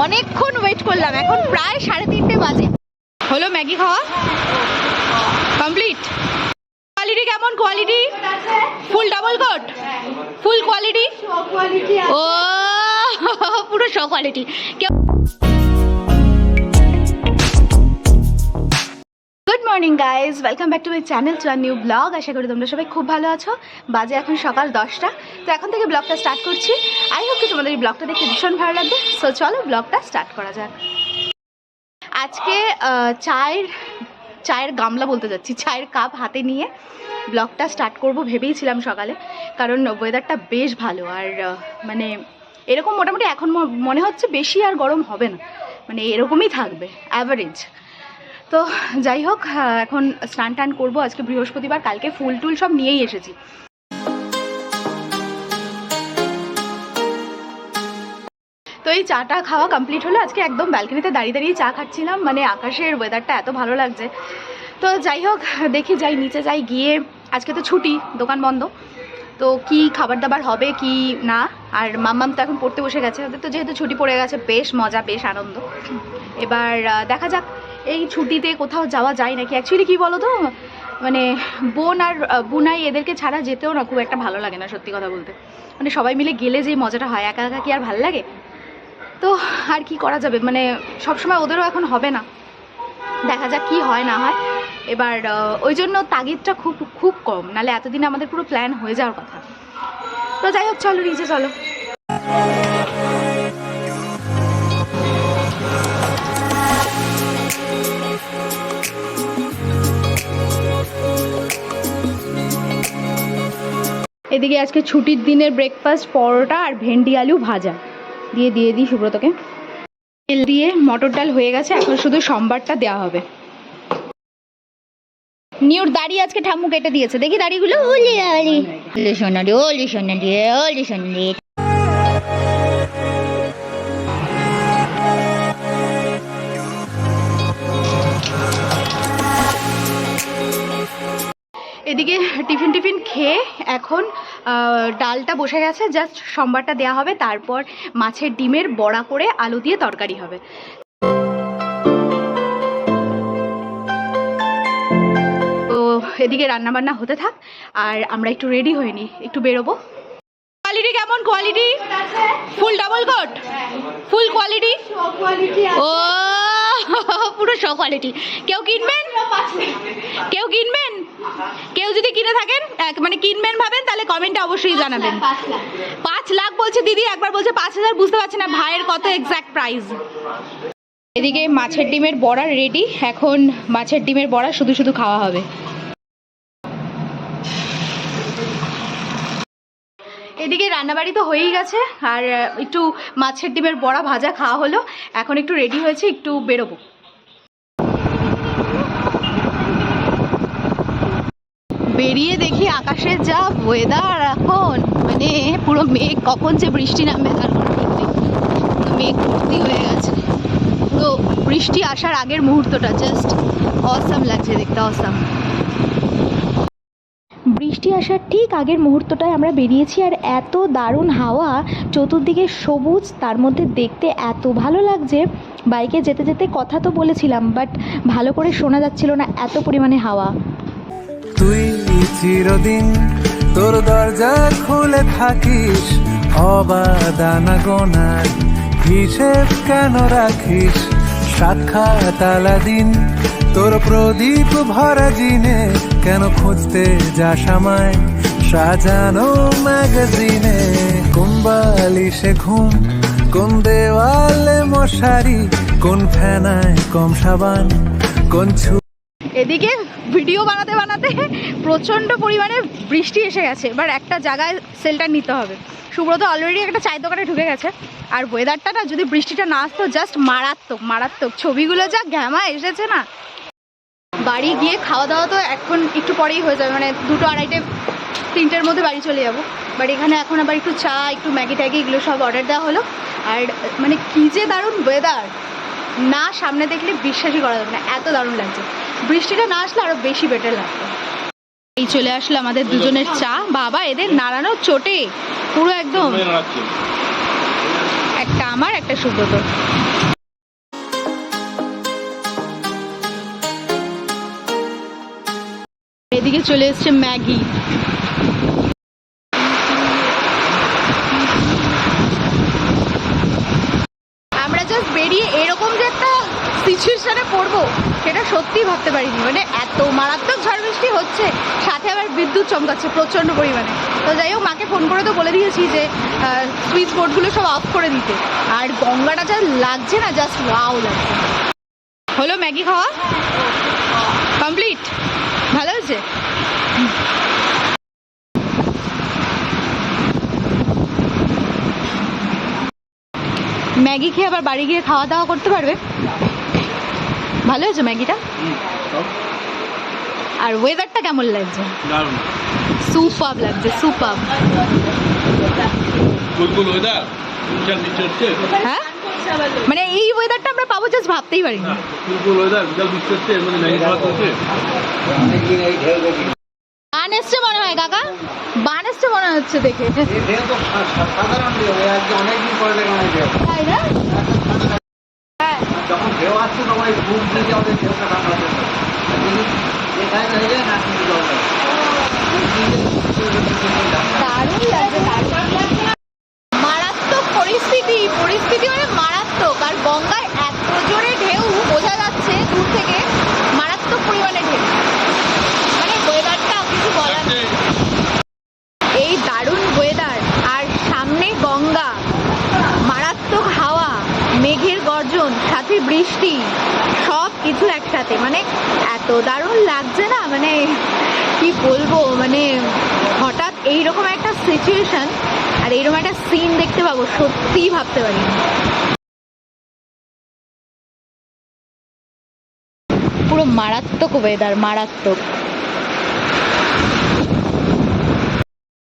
অনেকক্ষণ ওয়েট করলাম এখন প্রায় সাড়ে তিনটে বাজে। হলো ম্যাগি খাওয়া? কমপ্লিট কোয়ালিটি কেমন? Quality full double coat full quality ও পুরো স quality good morning guys welcome back to my channel to our new vlog আশা করি তোমরা সবাই খুব ভালো আছো। বাজে এখন সকাল দশটা। তো এখন থেকে ব্লগটা স্টার্ট করছি। আই হোপ কি তোমাদের এই ব্লগটা দেখতে ভীষণ ভালো লাগবে। সো চলো ব্লগটা স্টার্ট করা যাক। আজকে চায়ের চায়ের গামলা বলতে যাচ্ছি। চায়ের কাপ হাতে নিয়ে ব্লগটা স্টার্ট করব ভেবেইছিলাম সকালে। কারণ ওয়েদারটা বেশ ভালো। আর মানে এরকম মোটামুটি এখন মনে হচ্ছে বেশি আর গরম হবে না। মানে এরকমই থাকবে। অ্যাভারেজ তো যাই হোক এখন স্নান টান করব। আজকে বৃহস্পতিবার, কালকে ফুল টুল সব নিয়েই এসেছি। তো এই চাটা খাওয়া কমপ্লিট হলো। আজকে একদম ব্যালকনিতে দাঁড়িয়ে দাঁড়িয়ে চা খাচ্ছিলাম। মানে আকাশের ওয়েদারটা এত ভালো লাগছে। তো যাই হোক, দেখি যাই, নিচে যাই, গিয়ে আজকে তো ছুটি, দোকান বন্ধ। তো কি খাবার দাবার হবে, কি না? আর মাম্মাম তো এখন পড়তে বসে গেছে, ওদের তো যেহেতু ছুটি পড়ে গেছে, বেশ মজা, বেশ আনন্দ। এবার দেখা যাক, এই ছুটিতে কোথাও যাওয়া যায় নাকি? অ্যাকচুয়ালি কি বলো তো? মানে বোন আর বুনাই এদেরকে ছাড়া যেতেও না, খুব একটা ভালো লাগে না, সত্যি কথা বলতে। মানে সবাই মিলে গেলে যে মজাটা হয়, একা একা কি আর ভালো লাগে? তো, আর কি করা যাবে? মানে সবসময় ওদেরও এখন হবে না। দেখা যাক কি হয়, না হয়। এবার ওই জন্য তাগিদটা খুব খুব কম। নালে এতদিনে আমাদের পুরো প্ল্যান হয়ে যাওয়ার কথা। তো যাই হোক, চলো, নিচে চলো। এদিকে আজকে ছুটির দিনের ব্রেকফাস্ট পরোটা আর ভেন্ডি আলু ভাজা। দিয়ে দিয়ে দিই সুব্রতকে। তেল দিয়ে মটর ডাল হয়ে গেছে, এখন শুধু সোমবারটা দেওয়া হবে। নিউর দাড়ি আজকে ঠাম্মু কেটে দিয়েছে। দেখি দাড়িগুলো। ওলি ওলি ওলি সোনালি ওলি সোনালি ওলি সোনালি। এদিকে টিফিন টিফিন খেয়ে এখন ডালটা বসে গেছে। জাস্ট সোমবারটা দেওয়া হবে। তারপর মাছের ডিমের বড়া করে আলু দিয়ে তরকারি হবে। এদিকে রান্না বান্না হতে থাক আর আমরা একটু রেডি নিই একটু বেরোবো। কোয়ালিটি কেমন? Quality full double coat full quality ও পুরো শো কোয়ালিটি কেউ কিনবেন? কেউ কিনবেন? কেউ যদি কিনে থাকেন মানে কিনবেন ভাবেন তাহলে কমেন্টে অবশ্যই জানাবেন। পাঁচ লাখ। বলছে দিদি একবার বলছে পাঁচ হাজার বুঝতে পারছি না ভাইয়ের কত এক্সাক্ট প্রাইস এদিকে মাছের ডিমের বড়া রেডি এখন মাছের ডিমের বড়া শুধু শুধু খাওয়া হবে। এদিকে রান্নাবাড়ি তো হয়েই গেছে, আর একটু মাছের ডিমের বড়া ভাজা খাওয়া হলো। এখন একটু রেডি হয়েছে, একটু বেরোবো। বেরিয়ে দেখি আকাশের যা ওয়েদার এখন। মানে পুরো মেঘ, কখন যে বৃষ্টি নামবে তার কোনো মেঘ ভর্তি হয়ে গেছে। পুরো বৃষ্টি আসার আগের মুহূর্তটা জাস্ট অসাম লাগছে দেখতে অসাম বৃষ্টি আসার ঠিক আগের মুহূর্তটায় আমরা বেরিয়েছি আর এত দারুণ হাওয়া চতুর্দিকে সবুজ, তার মধ্যে দেখতে এত ভালো লাগছে। বাইকে যেতে যেতে কথা তো বলেছিলাম বাট ভালো করে শোনা যাচ্ছিল না এত পরিমাণে হাওয়া। তুই চিরদিন তোর দরজা খুলে থাকিস অবাদানা গোনার হিসেব কেন রাখিস? সাক্ষাৎ আলাদিন তোর প্রদীপ ভরা জিনে কেন খুঁজতে যাস আমায়? সাজানো ম্যাগাজিনে কোন সে ঘুম? কোন দেওয়ালে মশারি? কোন ফেনায় কম সাবান? কোন ছু এদিকে ভিডিও বানাতে বানাতে প্রচণ্ড পরিমাণে বৃষ্টি এসে গেছে। এবার একটা জায়গায় সেলটা নিতে হবে। সুব্রত অলরেডি একটা চায়ের দোকানে ঢুকে গেছে। আর ওয়েদারটা না, যদি বৃষ্টিটা না আসতো জাস্ট মারাত্মক মারাত্মক। ছবিগুলো যা ঘ্যামা এসেছে না বাড়ি গিয়ে খাওয়া দাওয়া তো এখন একটু পরেই হয়ে যাবে। মানে দুটো আড়াইটে তিনটের মধ্যে বাড়ি চলে যাব। বাট এখানে এখন আবার একটু চা একটু ম্যাগি ট্যাগি এগুলো সব অর্ডার দেওয়া হলো। আর মানে কী যে দারুণ ওয়েদার না সামনে দেখলে বিশ্বাসই করা যাবে না। এত দারুণ লাগছে। বৃষ্টিটা না আসলে আরও বেশি বেটার লাগবে। এই চলে আসলো আমাদের দুজনের চা। বাবা এদের নাড়ানো চোটে। পুরো একদম। একটা আমার একটা একটা সুব্রত। এদিকে চলে এসছে ম্যাগি। আমরা জাস্ট বেরিয়ে এরকম যে একটা সিচুয়েশনে পড়ব, সেটা সত্যিই ভাবতে পারিনি। মানে এত মারাত্মক ঝড় বৃষ্টি হচ্ছে, সাথে আবার বিদ্যুৎ চমকাচ্ছে প্রচণ্ড পরিমাণে। তো যাই হোক, মাকে ফোন করে তো বলে দিয়েছি যে সুইচ বোর্ডগুলো সব অফ করে দিতে। আর গঙ্গাটা যা লাগছে না জাস্ট ওয়াও লাগছে। হলো ম্যাগি খাওয়া? কমপ্লিট ভালো হয়েছে? ম্যাগি খেয়ে আবার বাড়ি গিয়ে খাওয়া দাওয়া করতে পারবে? ভালো হয়েছে ম্যাগিটা? আর ওয়েদারটা কেমন লাগছে? সুপাব লাগছে সুপাব হ্যাঁ? মানে এই ওয়েদারটা আমরা পাবো জাস্ট ভাবতেই পারিনি। গুলগুল বান এসছে মনে হয় কাকা? বান এসছে মনে হচ্ছে দেখে। তাই না? যখন ঢেউ আসছে তখন এই বুক দিয়ে আমাদের ঢেউটা ঠান্ডা হচ্ছে যেখানে হয়ে। যায় না কিন্তু দারুণ লাগছে দারুণ মারাত্মক পরিস্থিতি পরিস্থিতি মানে মারাত্মক আর গঙ্গায় এত জোরে ঢেউ বোঝা যাচ্ছে দূর থেকে মারাত্মক পরিমাণে ঢেউ মানে ওয়েদারটা কিছু বলার নেই এই দারুণ ওয়েদার আর সামনে গঙ্গা মারাত্মক হাওয়া মেঘের গর্জন সাথে বৃষ্টি সব কিছু একসাথে মানে এত দারুণ লাগছে না মানে কি বলব মানে হঠাৎ এইরকম একটা সিচুয়েশন আর এইরকম একটা সিন দেখতে পাবো সত্যিই ভাবতে পারিনি। পুরো মারাত্মক ওয়েদার মারাত্মক।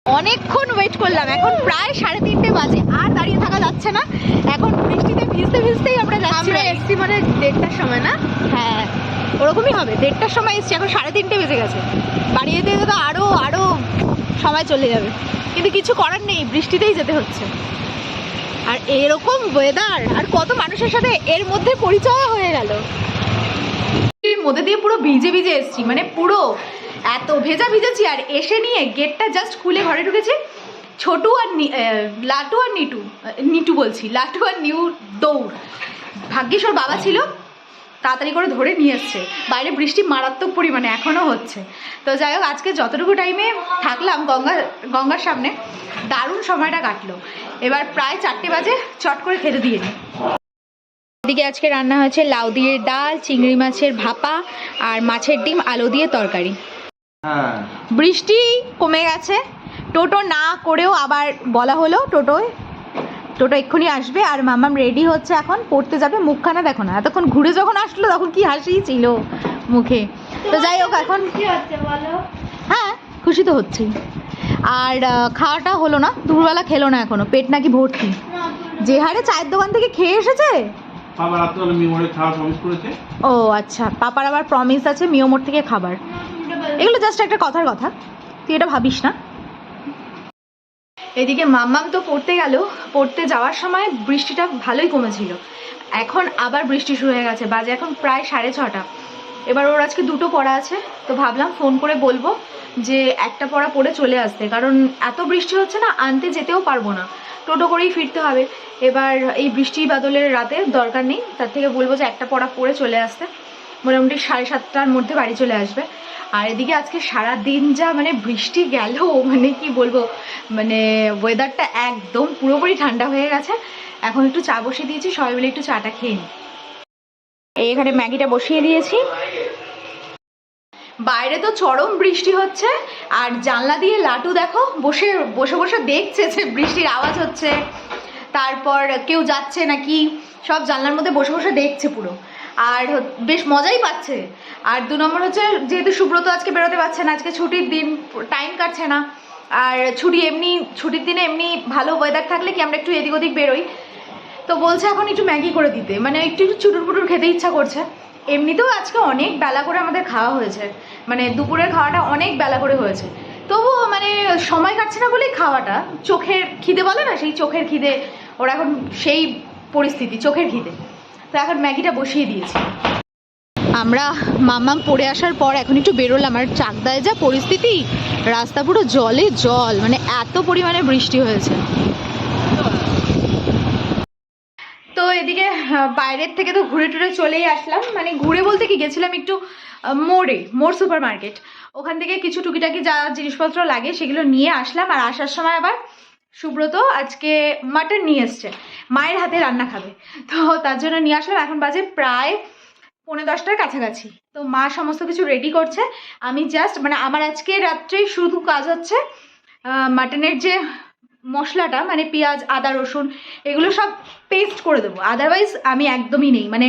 অনেকক্ষণ ওয়েট করলাম এখন প্রায় সাড়ে তিনটে বাজে আর দাঁড়িয়ে থাকা যাচ্ছে না। এখন বৃষ্টিতে ভিজতে ভিজতেই আমরা যাচ্ছি আমরা এসছি মানে দেড়টার সময় না? হ্যাঁ ওরকমই হবে দেড়টার সময় এসছি এখন সাড়ে তিনটে বেজে গেছে। বাড়ি যেতে যেতে তো আরও আরও সময় চলে যাবে। কিন্তু কিছু করার নেই, বৃষ্টিতেই যেতে হচ্ছে। আর এরকম ওয়েদার আর কত মানুষের সাথে এর মধ্যে পরিচয় হয়ে গেল। মধ্যে দিয়ে পুরো ভিজে ভিজে এসছি মানে পুরো এত ভেজা ভিজেছি আর এসে নিয়ে গেটটা জাস্ট খুলে ঘরে ঢুকেছি। ছোটু আর লাটু আর নিটু নিটু বলছি, লাটু আর নিউ দৌড়। ভাগ্যিস ওর বাবা ছিল। তাড়াতাড়ি করে ধরে নিয়ে এসছে। বাইরে বৃষ্টি মারাত্মক পরিমাণে এখনও হচ্ছে। তো যাই হোক আজকে যতটুকু টাইমে থাকলাম গঙ্গা গঙ্গার সামনে দারুণ সময়টা কাটলো। এবার প্রায় চারটে বাজে চট করে খেতে দিয়ে নিই এদিকে আজকে রান্না হয়েছে লাউ দিয়ে ডাল চিংড়ি মাছের ভাপা আর মাছের ডিম আলু দিয়ে তরকারি। হ্যাঁ। বৃষ্টি কমে গেছে। টোটো না করেও আবার বলা হলো টোটোয়। টোটো এক্ষুনি আসবে আর মামাম রেডি হচ্ছে এখন পড়তে যাবে মুখখানা দেখো না। এতক্ষণ ঘুরে যখন আসলো তখন কি হাসি ছিল মুখে। তো যাই হোক এখন হ্যাঁ খুশি তো হচ্ছেই আর খাওয়াটা হলো না দুপুরবেলা খেলো না এখনও পেট নাকি ভর্তি। যে হারে চায়ের দোকান থেকে খেয়ে এসেছে? ও আচ্ছা পাপার আবার প্রমিস আছে মিওমোর থেকে খাবার। এগুলো জাস্ট একটা কথার কথা। তুই এটা ভাবিস না? এদিকে মাম্মাম তো পড়তে গেল। পড়তে যাওয়ার সময় বৃষ্টিটা ভালোই কমেছিল। এখন আবার বৃষ্টি শুরু হয়ে গেছে, বাজে এখন প্রায় সাড়ে ছটা। এবার ওর আজকে দুটো পড়া আছে, তো ভাবলাম ফোন করে বলব যে একটা পড়া পড়ে চলে আসতে, কারণ এত বৃষ্টি হচ্ছে না, আনতে যেতেও পারব না। টোটো করেই ফিরতে হবে। এবার এই বৃষ্টি বাদলের রাতে দরকার নেই, তার থেকে বলব যে একটা পড়া পড়ে চলে আসতে। মোটামুটি সাড়ে সাতটার মধ্যে বাড়ি চলে আসবে। আর এদিকে আজকে সারা দিন যা মানে বৃষ্টি গেল মানে কি বলব মানে ওয়েদারটা একদম পুরোপুরি ঠান্ডা হয়ে গেছে। এখন একটু চা বসিয়ে দিয়েছি, সবাই মিলে একটু চাটা খেয়ে নিই এখানে ম্যাগিটা বসিয়ে দিয়েছি। বাইরে তো চরম বৃষ্টি হচ্ছে, আর জানলা দিয়ে লাটু দেখো, বসে বসে বসে দেখছে যে বৃষ্টির আওয়াজ হচ্ছে। তারপর কেউ যাচ্ছে নাকি, সব জানলার মধ্যে বসে বসে দেখছে পুরো। আর বেশ মজাই পাচ্ছে। আর দু নম্বর হচ্ছে, যেহেতু সুব্রত আজকে বেরোতে পারছে না, আজকে ছুটির দিন টাইম কাটছে না, আর ছুটি এমনি, ছুটির দিনে এমনি ভালো ওয়েদার থাকলে কি আমরা একটু এদিক ওদিক বেরোই? তো বলছে এখন একটু ম্যাগি করে দিতে মানে একটু একটু চুটুর পুটুর খেতে ইচ্ছা করছে। এমনিতেও আজকে অনেক বেলা করে আমাদের খাওয়া হয়েছে মানে দুপুরের খাওয়াটা অনেক বেলা করে হয়েছে। তবুও মানে সময় কাটছে না বলেই খাওয়াটা, চোখের খিদে বলে না, সেই চোখের খিদে, ওরা এখন সেই পরিস্থিতি, চোখের ঘিতে তো এখন ম্যাগিটা বসিয়ে দিয়েছি। আমরা মাম্মাম পড়ে আসার পর এখন একটু বেরোলাম। আর চাকদায় যা পরিস্থিতি, রাস্তা পুরো জলে জল মানে এত পরিমাণে বৃষ্টি হয়েছে। তো এদিকে বাইরের থেকে তো ঘুরে টুরে চলেই আসলাম। মানে ঘুরে বলতে কি, গেছিলাম একটু মোড়ে, মোড় সুপার মার্কেট ওখান থেকে কিছু টুকিটাকি যা জিনিসপত্র লাগে সেগুলো নিয়ে আসলাম। আর আসার সময় আবার সুব্রত আজকে মাটন নিয়ে এসছে। মায়ের হাতে রান্না খাবে। তো তার জন্য নিয়ে আসলাম। এখন বাজে প্রায় পৌনে দশটার কাছাকাছি। তো মা সমস্ত কিছু রেডি করছে। আমি জাস্ট মানে আমার আজকে রাত্রেই শুধু কাজ হচ্ছে মাটনের যে মশলাটা মানে পেঁয়াজ, আদা, রসুন, এগুলো সব পেস্ট করে দেবো। আদারওয়াইজ আমি একদমই নেই। মানে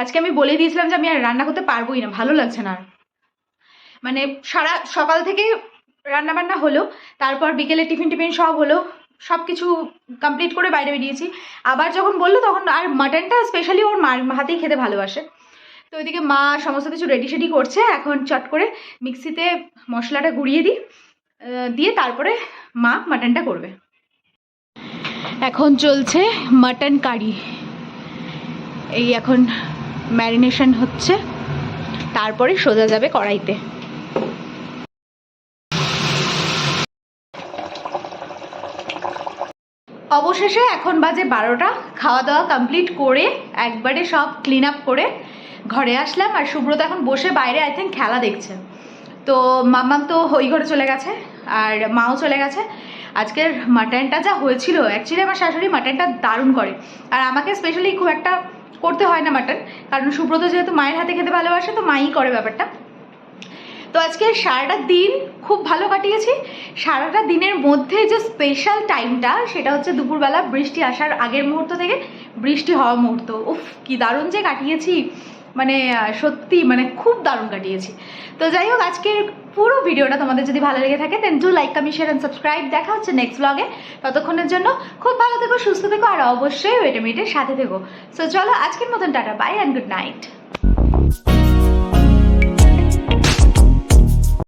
আজকে আমি বলে দিয়েছিলাম যে আমি আর রান্না করতে পারবোই না। ভালো লাগছে না আর। মানে সারা সকাল থেকে রান্না বান্না হলো, তারপর বিকেলে টিফিন টিফিন সব হলো। সব কিছু কমপ্লিট করে বাইরে বেরিয়েছি। আবার যখন বলল তখন আর মাটনটা স্পেশালি ওর মার হাতেই খেতে ভালোবাসে। তো ওইদিকে মা সমস্ত কিছু রেডি সেডি করছে। এখন চট করে মিক্সিতে মশলাটা গুঁড়িয়ে দিই। দিয়ে তারপরে মা মাটনটা করবে। এখন চলছে মাটন কারি এই এখন ম্যারিনেশন হচ্ছে। তারপরে সোজা যাবে কড়াইতে। অবশেষে এখন বাজে বারোটা খাওয়া দাওয়া কমপ্লিট করে একবারে সব ক্লিন আপ করে ঘরে আসলাম আর সুব্রত এখন বসে বাইরে আই থিঙ্ক খেলা দেখছে। তো মাম্মাম তো ওই ঘরে চলে গেছে আর মাও চলে গেছে। আজকের মাটনটা যা হয়েছিল অ্যাকচুয়ালি আমার শাশুড়ি মাটনটা দারুণ করে। আর আমাকে স্পেশালি খুব একটা করতে হয় না মাটন কারণ সুব্রত যেহেতু মায়ের হাতে খেতে ভালোবাসে, তো মাই করে ব্যাপারটা। তো আজকে সারাটা দিন খুব ভালো কাটিয়েছি। সারাটা দিনের মধ্যে যে স্পেশাল টাইমটা সেটা হচ্ছে দুপুরবেলা বৃষ্টি আসার আগের মুহূর্ত থেকে বৃষ্টি হওয়া মুহূর্ত। উফ, কি দারুণ যে কাটিয়েছি। মানে সত্যি মানে খুব দারুণ কাটিয়েছি। তো যাই হোক, আজকের পুরো ভিডিওটা তোমাদের যদি ভালো লেগে থাকে then do like comment share and subscribe দেখা হচ্ছে নেক্সট ব্লগে ততক্ষণের জন্য খুব ভালো থেকো, সুস্থ থেকো, আর অবশ্যই ওয়েটেমিটের সাথে থেকো। সো চলো, আজকের মতন tata bye and good night